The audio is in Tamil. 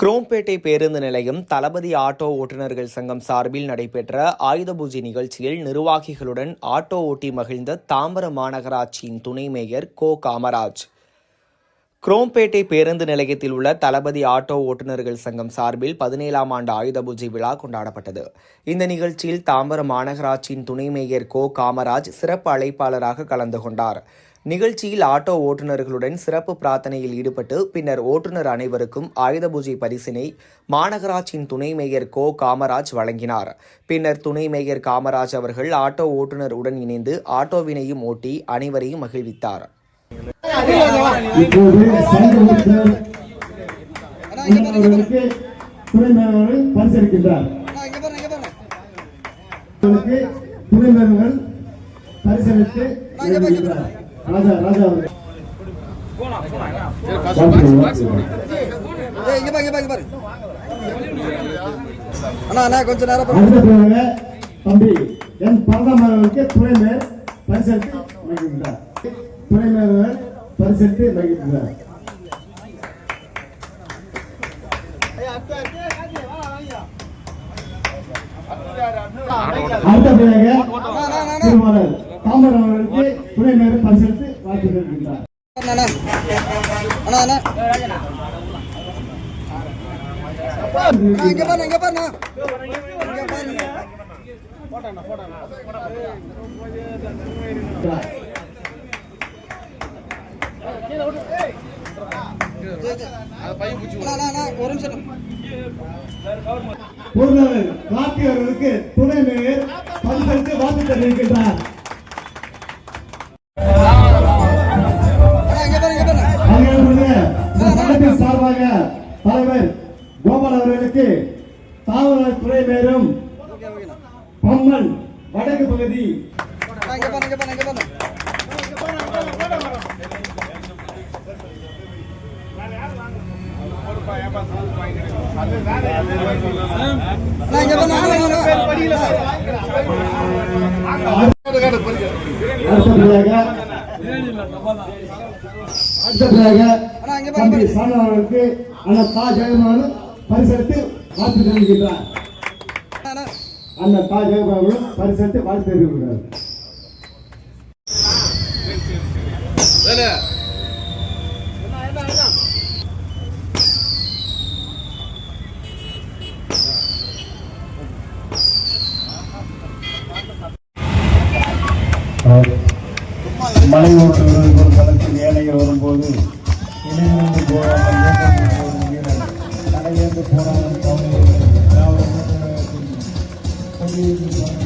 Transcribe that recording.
குரோம்பேட்டை பேருந்து நிலையம் தளபதி ஆட்டோ ஓட்டுநர்கள் சங்கம் சார்பில் நடைபெற்ற ஆயுத பூஜை நிகழ்ச்சியில் நிர்வாகிகளுடன் ஆட்டோ ஓட்டி மகிழ்ந்த தாம்பரம் மாநகராட்சியின் துணை மேயர் கோ காமராஜ். குரோம்பேட்டை பேருந்து நிலையத்தில் உள்ள தளபதி ஆட்டோ ஓட்டுநர்கள் சங்கம் சார்பில் பதினேழாம் ஆண்டு ஆயுத பூஜை விழா கொண்டாடப்பட்டது. இந்த நிகழ்ச்சியில் தாம்பரம் மாநகராட்சியின் துணை மேயர் கோ காமராஜ் சிறப்பு அழைப்பாளராக கலந்து கொண்டார். நிகழ்ச்சியில் ஆட்டோ ஓட்டுநர்களுடன் சிறப்பு பிரார்த்தனையில் ஈடுபட்டு பின்னர் ஓட்டுநர் அனைவருக்கும் ஆயுத பூஜை பரிசினை மாநகராட்சியின் துணை மேயர் கோ. காமராஜ் வழங்கினார். பின்னர் துணை மேயர் காமராஜ் அவர்கள் ஆட்டோ ஓட்டுநர் உடன் இணைந்து ஆட்டோவினையும் ஓட்டி அனைவரையும் மகிழ்வித்தார். இப்போது ராஜா ராஜா. அவர்கள் தம்பி என் பரிசளித்து தாமர் அவர்களுக்கு துணை மேல் பரிசளித்து வாழ்த்து தெரிவிக்கின்றார் இங்க இங்க இங்க பாருங்க பொருளாளர் காப்பியர்களுக்கு துணை மேயர் பரிசளித்து வாழ்த்து தெரிவிக்கின்றார் தமிழக தலைவர் கோபால் அவர்களுக்கு தாவர துறை மேலும் ஓகே வடக்கு பகுதி. அடுத்தபடியாக அடுத்தபடியாக தம்பி சாமிக்கு அந்த அண்ணன் தா ஜெயமானும் பரிசெடுத்து வாழ்த்து தெரிவிக்கின்றார். அந்த அண்ணன் தா ஜெயமானும் பரிசெடுத்து வாழ்த்து தெரிவிக்கிறார் மலை ஓட்டுநர்கள் ஒரு களத்தில் ஏழைகள் வரும்போது இணைந்து போராமல் வீரர் தடையேந்து போராமல் கொண்டிருந்து